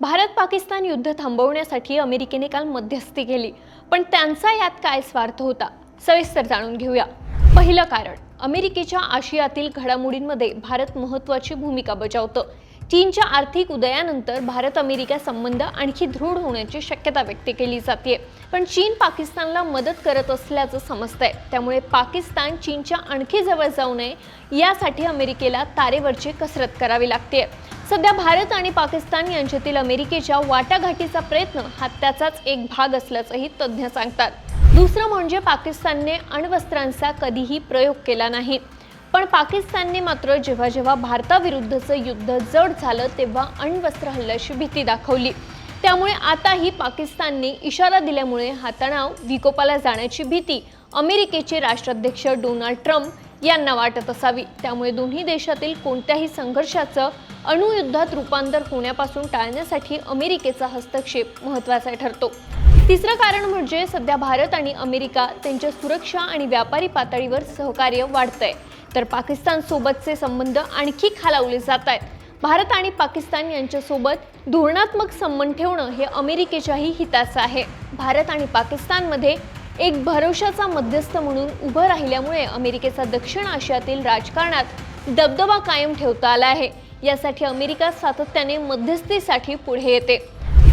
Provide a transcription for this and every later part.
भारत पाकिस्तान युद्ध थांबवण्यासाठी अमेरिकेने काल मध्यस्थी केली. पण त्यांचा यात काय स्वार्थ होता? सविस्तर जाणून घेऊया. पहिलं कारण अमेरिकेच्या आशियातील घडामोडींमध्ये भारत महत्त्वाची भूमिका बजावतं. चीनच्या आर्थिक उदयानंतर भारत अमेरिका संबंध आणखी दृढ होण्याची शक्यता व्यक्त केली जाते पण चीन पाकिस्तानला मदत करत असल्याचं समजतंय. त्यामुळे पाकिस्तान चीनच्या आणखी जवळ जाऊ नये यासाठी अमेरिकेला तारेवरची कसरत करावी लागते सध्या भारत आणि पाकिस्तान यांच्यातील अमेरिकेच्या वाटाघाटीचा प्रयत्न हा त्याचाच एक भाग असल्याचंही तज्ज्ञ सांगतात. दुसरं म्हणजे पाकिस्तानने अण्वस्त्रांचा कधीही प्रयोग केला नाही. पण पाकिस्तानने मात्र जेव्हा जेव्हा भारताविरुद्धचं युद्ध जड झालं तेव्हा अण्वस्त्र हल्ल्याची भीती दाखवली. त्यामुळे आताही पाकिस्तानने इशारा दिल्यामुळे हा तणाव विकोपाला जाण्याची भीती अमेरिकेचे राष्ट्राध्यक्ष डोनाल्ड ट्रम्प यांना वाटत असावी. त्यामुळे दोन्ही देशातील कोणत्याही संघर्षाचं अणुयुद्धात रूपांतर होण्यापासून टाळण्यासाठी अमेरिकेचा हस्तक्षेप महत्त्वाचा ठरतो. तिसरं कारण म्हणजे सध्या भारत आणि अमेरिका त्यांच्या सुरक्षा आणि व्यापारी पातळीवर सहकार्य वाढतंय. तर पाकिस्तानसोबतचे संबंध आणखी खालावले जात आहेत भारत आणि पाकिस्तान यांच्यासोबत धोरणात्मक संबंध ठेवणं हे अमेरिकेच्याही हिताचं आहे. भारत आणि पाकिस्तानमध्ये एक भरोशाचा मध्यस्थ म्हणून उभं राहिल्यामुळे अमेरिकेचा दक्षिण आशियातील राजकारणात दबदबा कायम ठेवता आला आहे. यासाठी अमेरिका सातत्याने मध्यस्थीसाठी पुढे येते.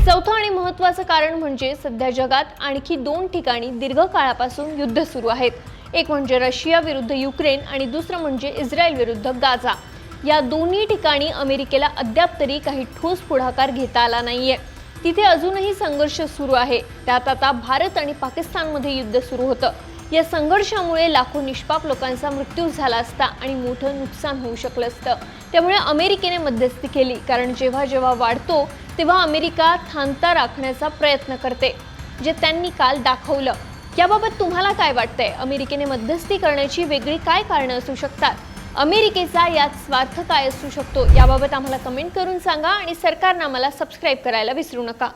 चौथं आणि महत्त्वाचं कारण म्हणजे सध्या जगात आणखी दोन ठिकाणी दीर्घकाळापासून युद्ध सुरू आहेत. एक म्हणजे रशिया विरुद्ध युक्रेन आणि दुसरं म्हणजे इस्रायल विरुद्ध गाझा. या दोन्ही ठिकाणी अमेरिकेला अद्याप तरी काही ठोस पुढाकार घेता आला नाहीये. तिथे अजूनही संघर्ष सुरू आहे. त्यात आता भारत आणि पाकिस्तानमध्ये युद्ध सुरू होतं. या संघर्षामुळे लाखो निष्पाप लोकांचा मृत्यू झाला असता आणि मोठं नुकसान होऊ शकलं असतं. त्यामुळे अमेरिकेने मध्यस्थी केली कारण जेव्हा जेव्हा वाढतो तेव्हा अमेरिका थांबता राखण्याचा प्रयत्न करते जे त्यांनी काल दाखवलं. याबाबत तुम्हाला काय वाटतंय? अमेरिकेने मध्यस्थी करण्याची वेगळी काय कारणं असू शकतात? अमेरिकेचा यात स्वार्थ काय असू शकतो? याबाबत आम्हाला कमेंट करून सांगा आणि सरकारनं आम्हाला सबस्क्राईब करायला विसरू नका.